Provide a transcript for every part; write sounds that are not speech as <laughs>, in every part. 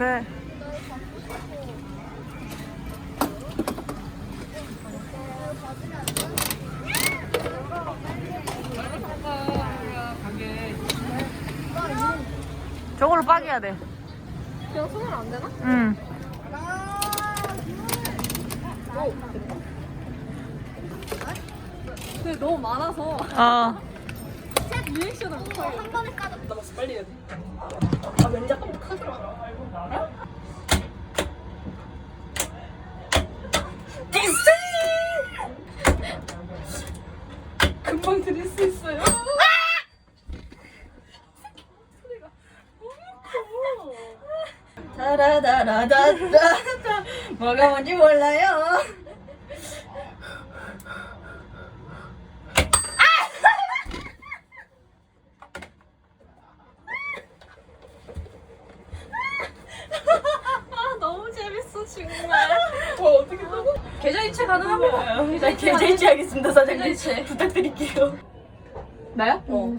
그래. 저걸로 빠개야 돼. 그냥 손으로 안 되나? 응. 근데 너무 많아서 어. 리액션을 못하게 한 번에 까져 빨리 해야 돼. 아, 왠지 아까 하더라. 금방 드릴 수 있어요. 다라다라다다 뭐가 뭔지 몰라요. 아 너무 재밌어 정말 어, 어떻게 하고? 계좌 이체 가능합니다. 네, 계좌 이체 하겠습니다, 사장님. 계좌 이체. 부탁드릴게요. 나야? 어.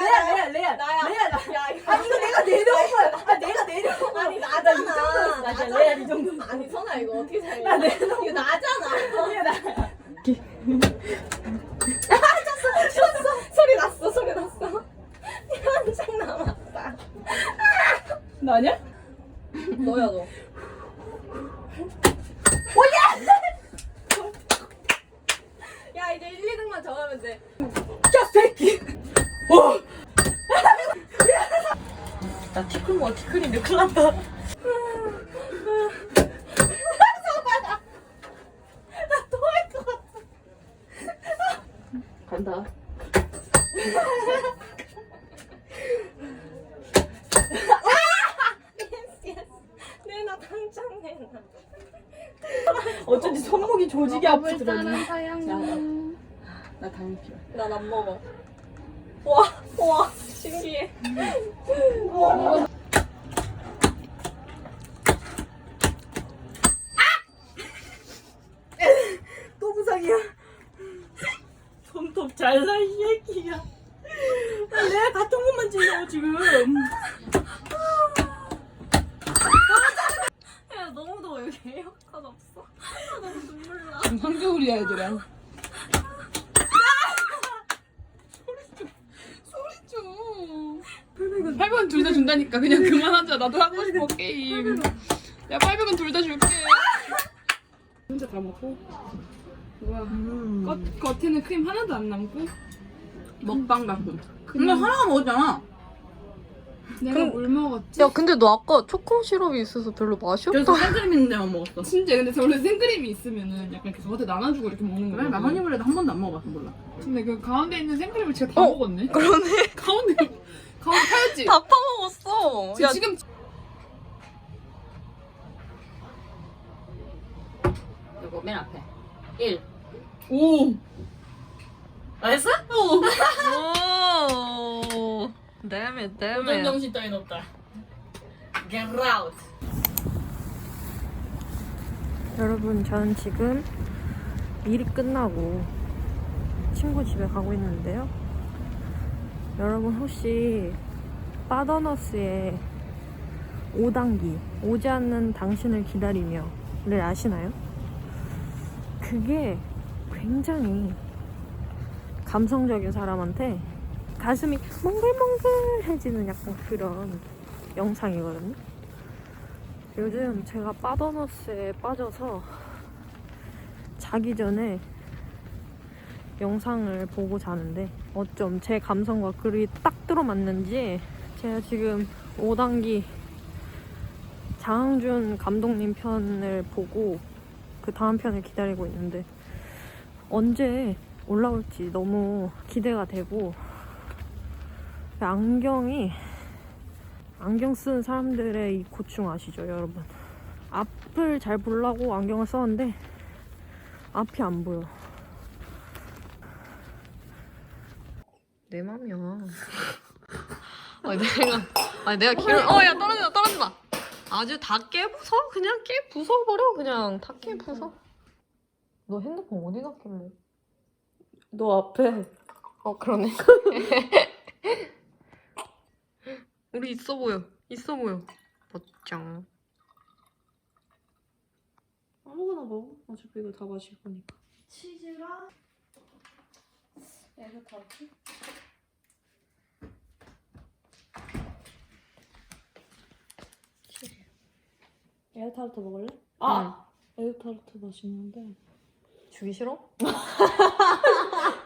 레아, 레아, 레아. 나야 레아, 나. 야 이거 아, 이거 내가 내려온 거야. 아, 내가 내려온 거야. 아니 나 나잖아 이 정도였어. 나 진짜 레아 이 정도. 아니 선아 이거 어떻게 살려 나 내려놓은 이거 나잖아 쳤어. 소리 났어 소리 났어 현장 남았다 나냐? 너야 너야 이제 1, 2등만 정하면 돼 야, 새끼. 어. 나 티끌 뭐 티끌인데 큰일 났다. 나또할것 같아 간다. 예스 예스 내놔 당장 내놔 어쩐지 손목이 조직이 아프더라니. 사양 나 당연 필요해. 난안 먹어 와, 와, 신기해. 또 부상이야. 손톱 잘 사, 이 새끼야. 아, 내가 같은 것만 찔려, 지금. 야, 너무 더워, 여기 에어컨 없어. 아, 너무 눈물 나. 지금 한겨울이야, 얘들아. 소리 좀. 800원 둘 다 준다니까. 그만하자. 나도 하고 싶어, 게임. 야, 800원 둘 다 줄게. 혼자 다 먹고. 우와. 겉, 겉에는 크림 하나도 안 남고. 먹방 같고. 근데 하나가 먹었잖아. 내가 뭘 먹었지? 야, 근데 너 아까 초코 시럽이 있어서 별로 맛이 그래서 없다. 생크림 있는 데만 먹었어. 진짜 근데 원래 생크림이 있으면은 약간 이렇게 겉에 나눠주고 이렇게 먹는 그래, 거야. 나 허니브레드 한 번도 안 먹어봤어, 몰라. 근데 그 가운데 있는 생크림을 제가 다 어, 먹었네. 그러네. <laughs> 가운데 가운데 파였지. 다 파먹었어. 지금, 지금 이거 맨 앞에. 1. 오. 나이스? 오. damn it, damn it. 정신 따윈 없다. Get out. 여러분, 저는 지금 일이 끝나고 친구 집에 가고 있는데요. 여러분 혹시 빠더너스의 5단기 오지 않는 당신을 기다리며를 아시나요? 그게 굉장히 감성적인 사람한테 가슴이 몽글몽글해지는 약간 그런 영상이거든요. 요즘 제가 빠더너스에 빠져서 자기 전에 영상을 보고 자는데 어쩜 제 감성과 글이 딱 들어맞는지 제가 지금 5단기 장항준 감독님 편을 보고 그 다음 편을 기다리고 있는데 언제 올라올지 너무 기대가 되고 그 안경이 안경 쓰는 사람들의 이 고충 아시죠 여러분? 앞을 잘 보려고 안경을 썼는데 앞이 안 보여 내 맘이야 아니 내가 아니 내가 길을 어야 떨어진다 떨어진다 아주 다 깨부숴 그냥 깨 부숴버려 그냥 다 깨부숴 너 핸드폰 어디 놨길래 너 앞에. 어 그러네 <laughs> 우리 있어 보여. 있어 보여. 멋짱. 아무거나 먹어. 어차피 이거 다 마실 거니까. 치즈랑 에그 타르트? 에그 타르트 먹을래? 아! 에그 타르트 맛있는데. 주기 싫어?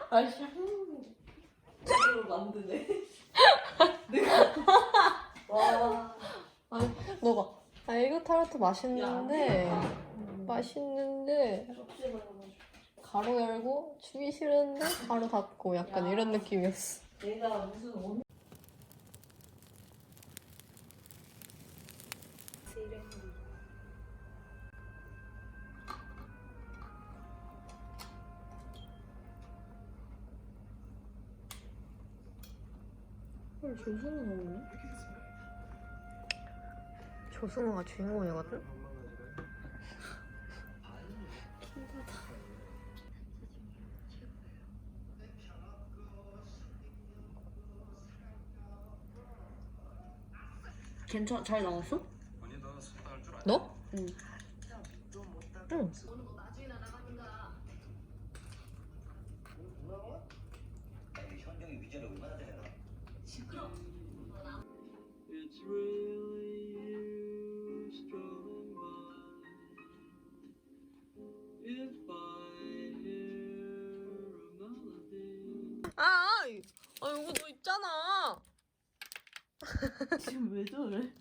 아이씨. 제대로 만드네. <laughs> 와. 너가. 아 이거 타르트 맛있는데 맛있는데 접시에 넣어가지고. 가로 열고 주기 싫은데 가로 닫고 약간 야. 이런 느낌이었어. 내가 무슨 온 없네? 조승우가 주인공이거든. 괜찮 잘 나왔어? 너? 응. 응. 아, 아 이거 너 있잖아. 지금 왜 저래?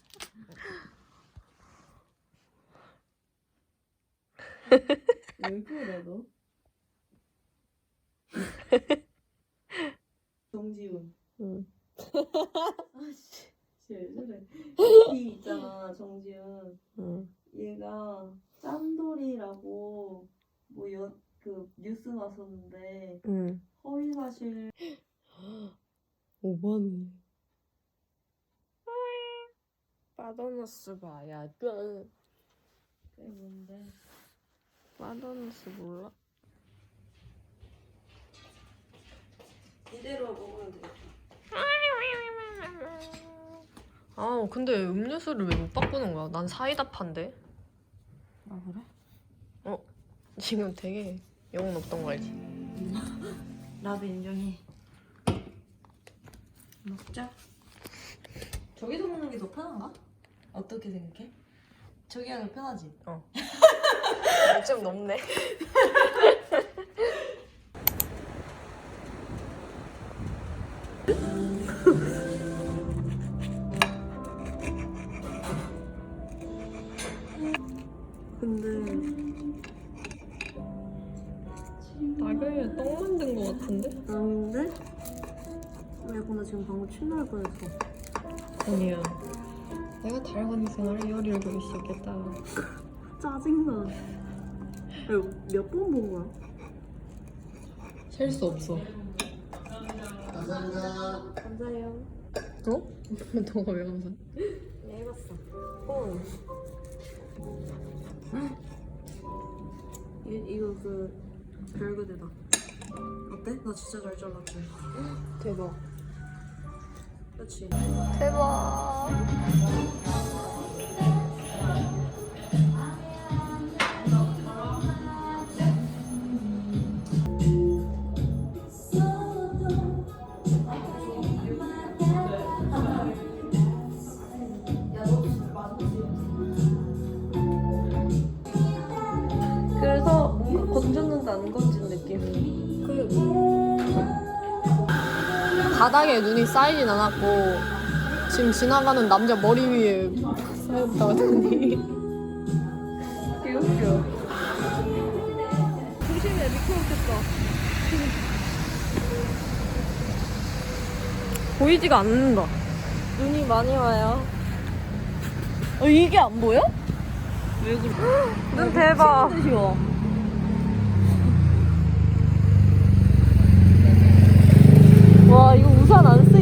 왜 그래 너? 정지훈. 응. <laughs> 아씨, 쟤왜 저래? <laughs> 이 있잖아, 정지훈. 응. 얘가 짠돌이라고 뭐그 뉴스 나섰는데 응. 허위 사실 5만 <gasps> 원. 빠더너스 봐야 돼. 때문에 빠더너스 몰라? 이대로 먹으면 돼. 아 근데 음료수를 왜 못 바꾸는 거야? 난 사이다 판데. 아 그래? 지금 되게 영혼 없던 거 알지? 나도 인정해. 먹자. 저기서 먹는 게 더 편한가? 어떻게 생각해? 저기가 더 편하지? <laughs> 좀 넘네. 근데 나경이 똥 만든 거 같은데? 아닌데? 야구 나 지금 방금 침 나올 뻔했어. 아니야. 내가 달건이 생활에 요리를 보기 시작했다. 짜증나. 몇 번 본 거야? 셀 수 없어. 감사해요. 어? <laughs> 너가 왜 감사? 네, 해봤어. 어. <gasps> 이, 이거 그 별그대다. 어때? 나 진짜 잘 잘랐지? <gasps> 대박. 그렇지? 대박. 건졌는데 안 건진 느낌. 그 바닥에 눈이 쌓이진 않았고 지금 지나가는 남자 머리 위에 쌓였다 하더니 개웃겨. 조심해 미끄럽겠다 보이지가 않는다 눈이 많이 와요. 어, 이게 안 보여? 왜 그래? <gasps> 눈 대박 듯이 와. 와 이거 우산 안 쓰